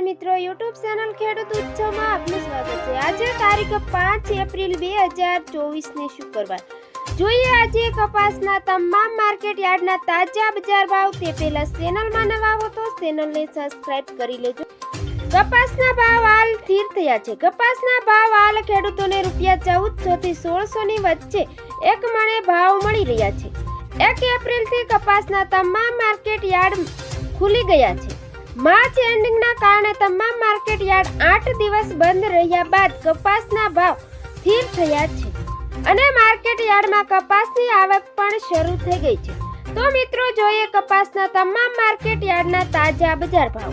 મિત્રો YouTube channel ખેડૂત ઉત્સવમાં આપનું સ્વાગત છે. આજે તારીખ પાંચ એપ્રિલ બે હજાર ચોવીસને શુક્રવાર. જોઈએ આજે કપાસના તમામ માર્કેટ યાર્ડના તાજા બજાર ભાવ. તે પહેલા ચેનલમાં નવા હો તો ચેનલને સબસ્ક્રાઇબ કરી લેજો. કપાસના ભાવ હાલ સ્થિર થયા છે. કપાસના ભાવ હાલ ખેડૂતોને રૂપિયા ચૌદસો થી સોળસો ની વચ્ચે એક મણે ભાવ મળી રહ્યા છે. એક એપ્રિલથી કપાસના તમામ માર્કેટ યાર્ડ ખુલી ગયા છે. માર્ચ એન્ડિંગના કારણે તમામ માર્કેટ યાર્ડ આઠ દિવસ બંધ રહ્યા બાદ કપાસના ભાવ સ્થિર થયા છે. અને માર્કેટ યાર્ડમાં કપાસની આવક પણ શરૂ થઈ ગઈ છે. તો મિત્રો, જોઈએ કપાસના તમામ માર્કેટ યાર્ડના તાજા બજાર ભાવ.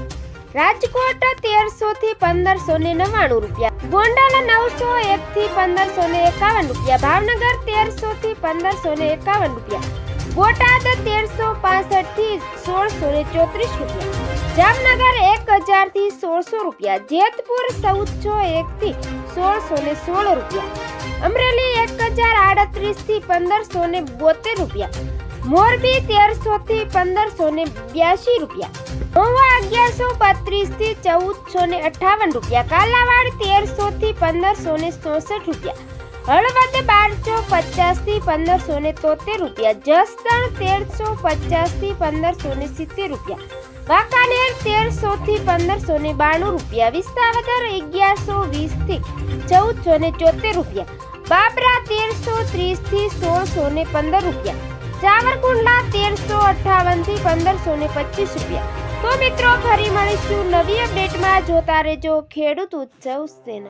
રાજકોટ તેરસો થી પંદરસો ને નવ્વાણું રૂપિયા. ગોંડલ નવસો એક થી પંદરસો ને એકાવન રૂપિયા. ભાવનગર તેરસો થી પંદરસો ને એકાવન રૂપિયા. બોટાદ તેરસો પાસઠથી સોળસો ને ચોત્રીસ રૂપિયા. જામનગર એક હજારથી સોળસો રૂપિયા. જેતપુર ચૌદસો એક થી સોળસો ને સોળ રૂપિયા. અમરેલી એક હજાર આડત્રીસથી પંદરસો ને બોતેર રૂપિયા. મોરબી તેરસો થી પંદરસો ને બ્યાસી રૂપિયા. મહુવા અગિયારસો બત્રીસથી ચૌદસો ને અઠાવન રૂપિયા. કાલાવાડ તેરસો થી પંદરસો ને ચોસઠ રૂપિયા. હળવદ બારસો પચાસથી પંદરસો ને તોતેર રૂપિયા, જસદણ તેરસો પચાસથી પંદરસો ને સિત્તેર રૂપિયા, વાંકાનેર તેરસો થી પંદરસો ને બાણું રૂપિયા, વિસાવદર અગિયારસો વીસથી ચૌદસો ને ચોતેર રૂપિયા, બાબરા તેરસો ત્રીસથી સોળસો ને પંદર રૂપિયા સાવરકુંડલા તેરસો અઠાવનથી પંદરસો ને પચીસ રૂપિયા. તો મિત્રો, ફરી મળીશું નવી અપડેટમાં. જોતા રહેજો, ખેડૂત ઉત્સવ સેના.